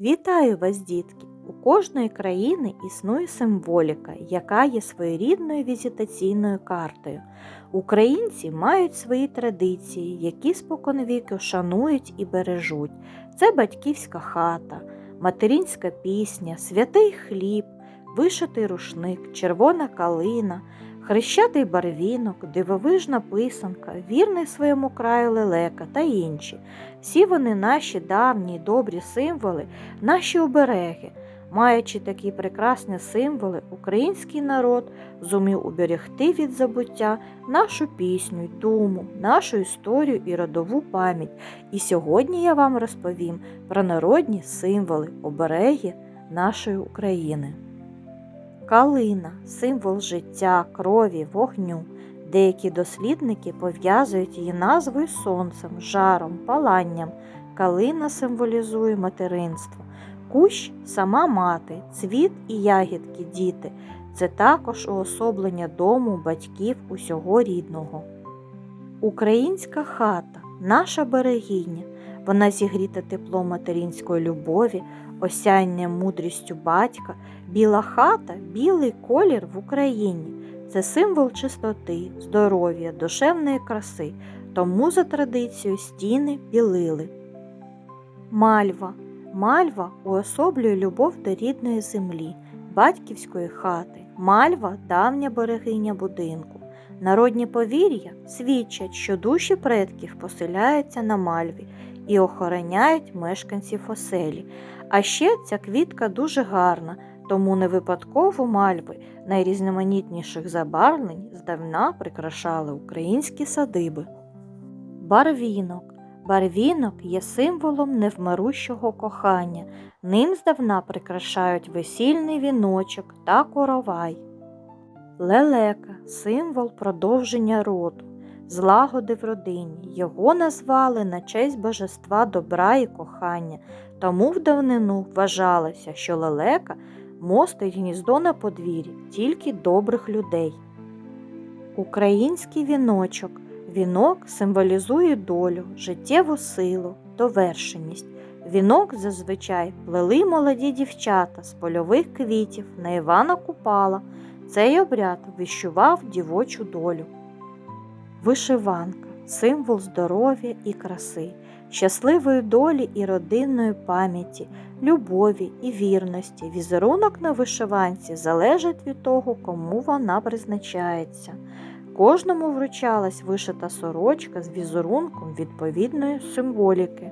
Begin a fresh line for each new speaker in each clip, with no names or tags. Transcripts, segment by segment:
Вітаю вас, дітки! У кожної країни існує символіка, яка є своєрідною візитаційною картою. Українці мають свої традиції, які споконвіку шанують і бережуть. Це батьківська хата, материнська пісня, святий хліб, вишитий рушник, червона калина, хрещатий барвінок, дивовижна писанка, вірний своєму краю лелека та інші. Всі вони наші давні добрі символи, наші обереги. Маючи такі прекрасні символи, український народ зумів уберегти від забуття нашу пісню, й думу, нашу історію і родову пам'ять. І сьогодні я вам розповім про народні символи, обереги нашої України. Калина символ життя, крові, вогню. Деякі дослідники пов'язують її назвою сонцем, жаром, паланням. Калина символізує материнство. Кущ сама мати, цвіт і ягідки діти. Це також уособлення дому, батьків, усього рідного. Українська хата, наша берегиня. Вона зігріта теплом материнської любові, осяння мудрістю батька, біла хата, білий колір в Україні. Це символ чистоти, здоров'я, душевної краси, тому за традицією стіни білили. Мальва. Мальва уособлює любов до рідної землі, батьківської хати. Мальва давня берегиня будинку. Народні повір'я свідчать, що душі предків поселяються на мальві і охороняють мешканців оселі. А ще ця квітка дуже гарна, тому не випадково мальви найрізноманітніших забарвлень здавна прикрашали українські садиби. Барвінок. Барвінок є символом невмирущого кохання. Ним здавна прикрашають весільний віночок та коровай. Лелека символ продовження роду, злагоди в родині. Його назвали на честь божества добра і кохання, тому в давнину вважалося, що лелека мостить гніздо на подвір'ї тільки добрих людей. Український віночок. Вінок символізує долю, життєву силу, довершеність. Вінок зазвичай плели молоді дівчата з польових квітів на Івана Купала. Цей обряд вищував дівочу долю. Вишиванка символ здоров'я і краси, щасливої долі і родинної пам'яті, любові і вірності. Візерунок на вишиванці залежить від того, кому вона призначається. Кожному вручалась вишита сорочка з візерунком відповідної символіки.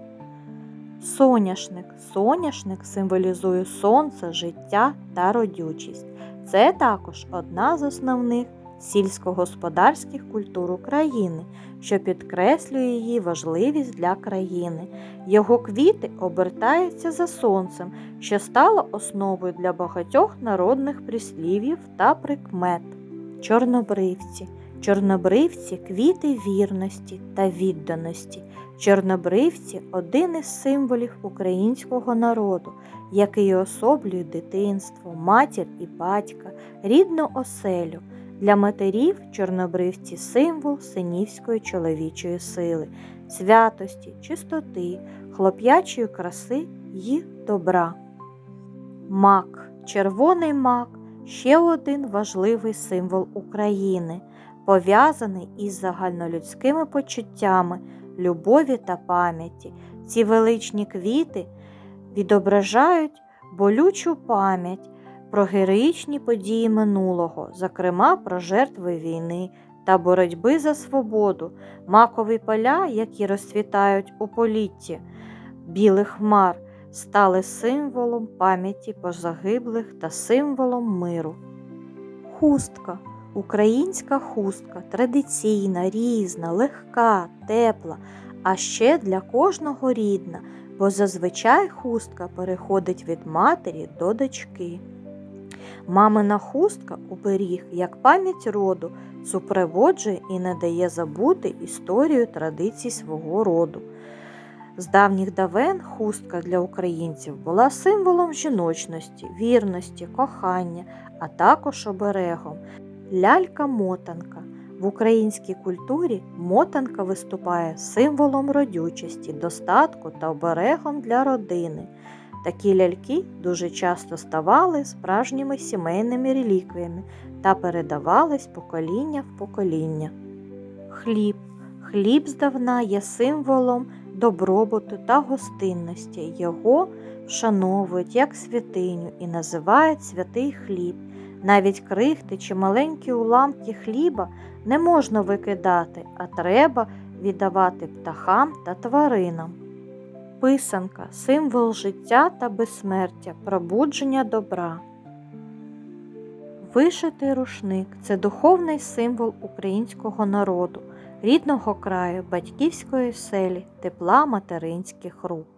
Соняшник. Соняшник символізує сонце, життя та родючість. Це також одна з основних сільськогосподарських культур України, що підкреслює її важливість для країни. Його квіти обертаються за сонцем, що стало основою для багатьох народних прислів'їв та прикмет. Чорнобривці. Чорнобривці квіти вірності та відданості. Чорнобривці один із символів українського народу, який особлює дитинство, матір і батька, рідну оселю. Для матерів чорнобривці символ синівської чоловічої сили, святості, чистоти, хлоп'ячої краси й добра. Мак, червоний мак ще один важливий символ України пов'язаний із загальнолюдськими почуттями, любові та пам'яті. Ці величні квіти відображають болючу пам'ять про героїчні події минулого, зокрема про жертви війни та боротьби за свободу, макові поля, які розцвітають у політті білих хмар, стали символом пам'яті позагиблих та символом миру. Хустка Українська хустка традиційна, різна, легка, тепла, а ще для кожного рідна, бо зазвичай хустка переходить від матері до дочки. Мамина хустка оберіг, як пам'ять роду, супроводжує і не дає забути історію традицій свого роду. З давніх давен хустка для українців була символом жіночності, вірності, кохання, а також оберегом. Лялька-мотанка. В українській культурі мотанка виступає символом родючості, достатку та оберегом для родини. Такі ляльки дуже часто ставали справжніми сімейними реліквіями та передавались покоління в покоління. Хліб. Хліб здавна є символом добробуту та гостинності. Його вшановують як святиню і називають святий хліб. Навіть крихти чи маленькі уламки хліба не можна викидати, а треба віддавати птахам та тваринам. Писанка символ життя та безсмертя, пробудження добра. Вишитий рушник це духовний символ українського народу, рідного краю, батьківської селі, тепла материнських рук.